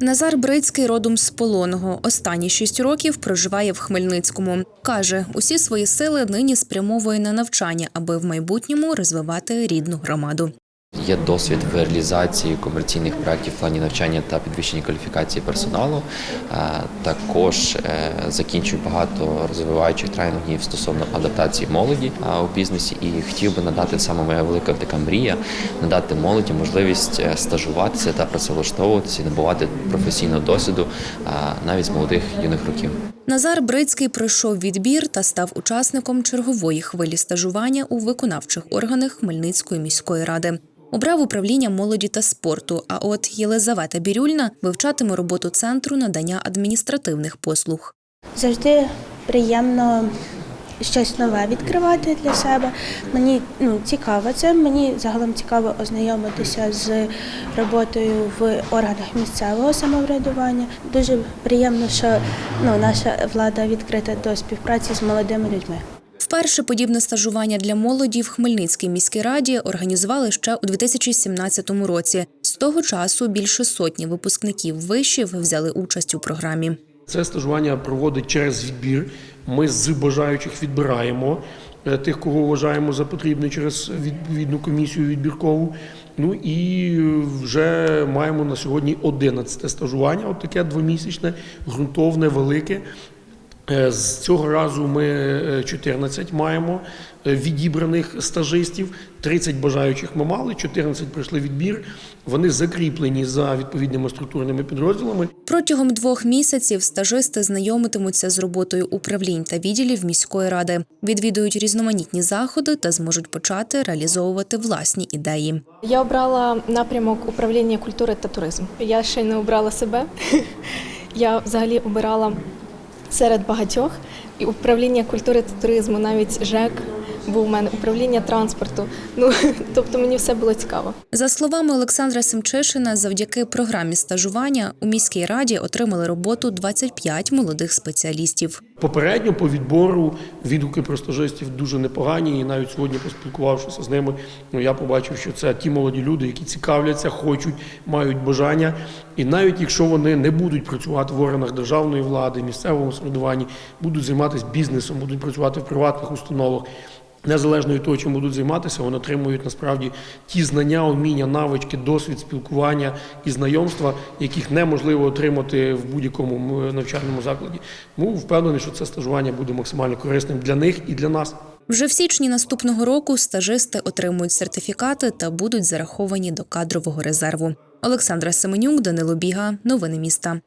Назар Брицький родом з Полоного. Останні шість років проживає в Хмельницькому. Каже, усі свої сили нині спрямовує на навчання, аби в майбутньому розвивати рідну громаду. Є досвід в реалізації комерційних проєктів в плані навчання та підвищення кваліфікації персоналу. Також е, закінчую багато розвиваючих тренінгів стосовно адаптації молоді у бізнесі і хотів би надати саме моя велика така мрія надати молоді можливість е, стажуватися та працевлаштовуватися і набувати професійного досвіду навіть з молодих юних років. Назар Брицький пройшов відбір та став учасником чергової хвилі стажування у виконавчих органах Хмельницької міської ради. Обрав управління молоді та спорту. А от Єлизавета Бірюльна вивчатиме роботу центру надання адміністративних послуг. Завжди приємно щось нове відкривати для себе. Мені ну, цікаво це. Мені загалом цікаво ознайомитися з роботою в органах місцевого самоврядування. Дуже приємно, що ну, наша влада відкрита до співпраці з молодими людьми. Вперше подібне стажування для молоді в Хмельницькій міській раді організували ще у 2017 році. З того часу більше сотні випускників вишів взяли участь у програмі. Це стажування проводить через відбір. Ми з бажаючих відбираємо е, тих, кого вважаємо за потрібне через відповідну комісію відбіркову. Ну і е, вже маємо на сьогодні 11 стажування, от таке двомісячне, ґрунтовне, велике. Е, З цього разу ми е, 14 маємо е, відібраних стажистів, 30 бажаючих ми мали, 14 пройшли відбір. Вони закріплені за відповідними структурними підрозділами. Протягом двох місяців стажисти знайомитимуться з роботою управлінь та відділів міської ради, відвідують різноманітні заходи та зможуть почати реалізовувати власні ідеї. Я обрала напрямок управління культури та туризму. Я ще не обрала себе. Я взагалі обирала серед багатьох і управління культури та туризму, навіть ЖЕК був у мене, управління транспорту. Ну тобто мені все було цікаво. За словами Олександра Семчишина, завдяки програмі стажування у міській раді отримали роботу 25 молодих спеціалістів. Попередньо по відбору відгуки про стажистів дуже непогані, і навіть сьогодні, поспілкувавшися з ними, ну я побачив, що це ті молоді люди, які цікавляться, хочуть, мають бажання. І навіть якщо вони не будуть працювати в органах державної влади, місцевому самоврядуванні, будуть займатися бізнесом, будуть працювати в приватних установах. Незалежно від того, чим будуть займатися, вони отримують насправді ті знання, уміння, навички, досвід спілкування і знайомства, яких неможливо отримати в будь-якому навчальному закладі. Тому впевнений, що це стажування буде максимально корисним для них і для нас. Вже в січні наступного року стажисти отримують сертифікати та будуть зараховані до кадрового резерву. Олександра Семенюк, Данило Біга, новини міста.